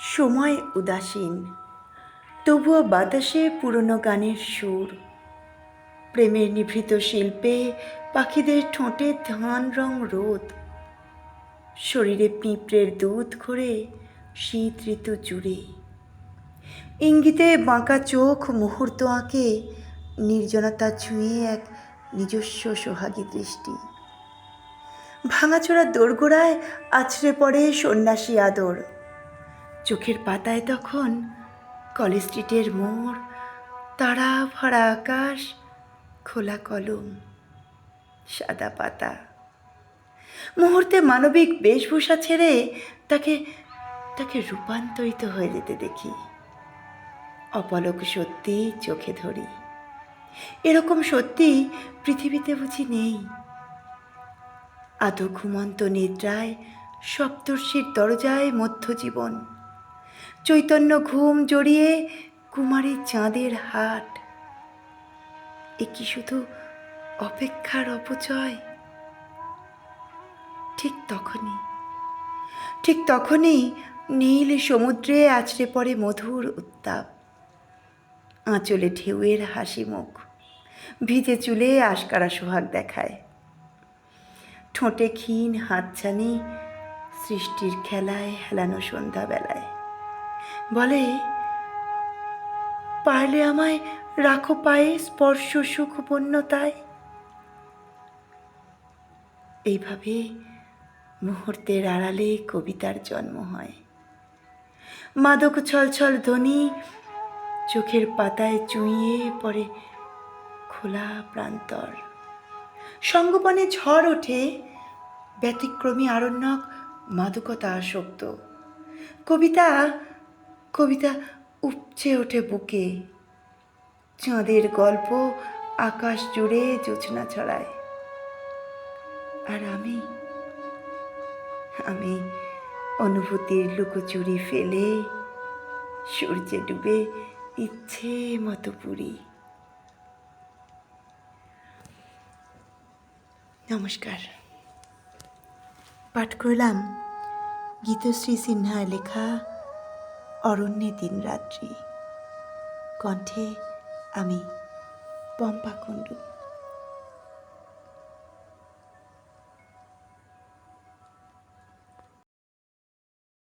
সময় উদাসীন, তবুও বাতাসে পুরনো গানের সুর। প্রেমের নিভৃত শিল্পে পাখিদের ঠোঁটে ধান রং রোদ। শরীরে পিঁপড়ের দুধ ঘরে শীত ঋতু জুড়ে। ইঙ্গিতে বাঁকা চোখ মুহূর্ত আঁকে নির্জনতা ছুঁয়ে এক নিজস্ব সোহাগী দৃষ্টি। ভাঙাচোরা দোরগোড়ায় আছড়ে পড়ে সন্ন্যাসী আদর। চোখের পাতায় তখন কলেজ স্ট্রিটের মোড়, তারা ভরা আকাশ, খোলা কলম, সাদা পাতা। মুহূর্তে মানবিক বেশভূষা ছেড়ে তাকে তাকে রূপান্তরিত হয়ে যেতে দেখি। অপলক সত্যি চোখে ধরি। এরকম সত্যি পৃথিবীতে বুঝি নেই। আদো ঘুমন্ত নিদ্রায় সপ্তর্ষির দরজায় মধ্যজীবন চৈতন্য ঘুম জড়িয়ে কুমারী চাঁদের হাট। এ কি শুধু অপেক্ষার অপচয়? ঠিক তখনই ঠিক তখনই নীল সমুদ্রে আছড়ে পড়ে মধুর উত্তাপ। আঁচলে ঢেউয়ের হাসি মুখ, ভিজে চুলে আশকারা সোহাগ দেখায়। ঠোঁটে ক্ষীণ হাতছানি সৃষ্টির খেলায় হেলানো সন্ধ্যাবেলায়। বলে, পারলে আমায় রাখো পায়ে, স্পর্শ, সুখ পূর্ণতায় এইভাবে মুহূর্তের আড়ালে কবিতার জন্ম হয়। মাদক ছলছল ধ্বনি চোখের পাতায় চুইয়ে পড়ে খোলা প্রান্তর। সঙ্গপনে ঝড় ওঠে, ব্যতিক্রমী আরণ্যক মাদকতা আসক্ত। কবিতা কবিতা উপচে ওঠে বুকে। চাঁদের গল্প আকাশ জুড়ে জোছনা ছড়ায়। আর আমি আমি অনুভূতির লুকোচুরি ফেলে সূর্যে ডুবে ইচ্ছে মতো পুরি। নমস্কার। পাঠ করলাম গীতশ্রী সিনহার লেখা অরণ্যে দিন রাত্রি। কণ্ঠে আমি পম্পা কুণ্ডু